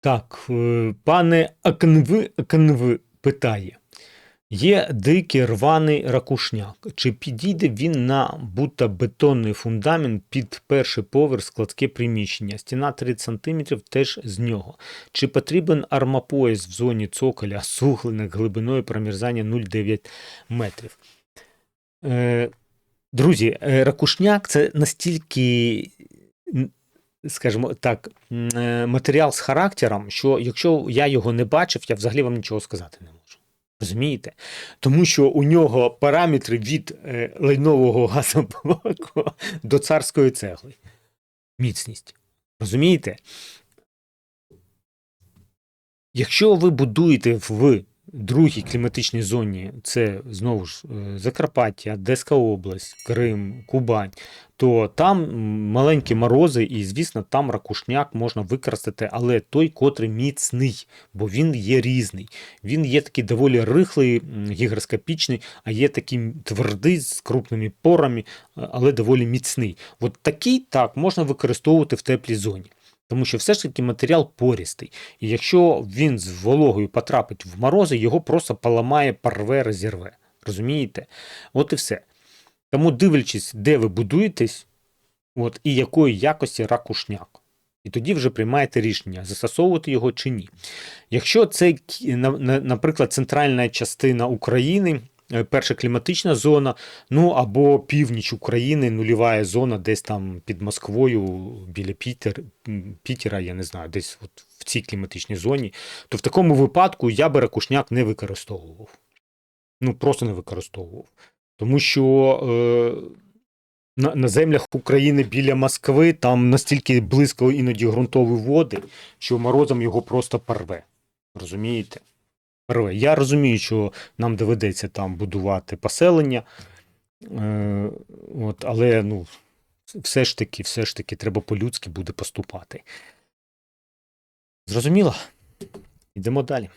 Так, е, пане Акнви, Акнви питає. Є дикий рваний ракушняк. Чи підійде він на бетонний фундамент під перший поверх складське приміщення? Стіна 30 см теж з нього. Чи потрібен армапояс в зоні цоколя суглинок глибиною промерзання 0,9 метрів? Е, друзі, е, ракушняк це настільки скажімо так, е, матеріал з характером, що якщо я його не бачив, я взагалі вам нічого сказати не можу. Розумієте? Тому що у нього параметри від е, лайнового газоблоку до царської цегли. Міцність. Розумієте? Якщо ви будуєте в другій кліматичній зоні, це знову ж е, Закарпаття, Одеська область, Крим, Кубань, то там маленькі морози, і, звісно, там ракушняк можна використати, але той, котрий міцний, бо він є різний. Він є такий доволі рихлий, гігроскопічний, а є такий твердий з крупними порами, але доволі міцний. От такий так можна використовувати в теплій зоні. Тому що все ж таки матеріал порістий. І якщо він з вологою потрапить в морози, його просто поламає, порве, розірве. Розумієте? От і все. Тому дивлячись, де ви будуєтесь, от, і якої якості ракушняк. І тоді вже приймаєте рішення, застосовувати його чи ні. Якщо це, наприклад, центральна частина України, перша кліматична зона, ну або північ України, нульова зона, десь там під Москвою, біля Пітер, Пітера, я не знаю, десь от в цій кліматичній зоні, то в такому випадку я би ракушняк не використовував. Ну, просто не використовував. Тому що е, на, на землях України біля Москви там настільки близько іноді ґрунтові води, що морозом його просто порве. Розумієте? Порве. Я розумію, що нам доведеться там будувати поселення, е, от, але ну, все ж таки, все ж таки, треба по-людськи буде поступати. Зрозуміло? Йдемо далі.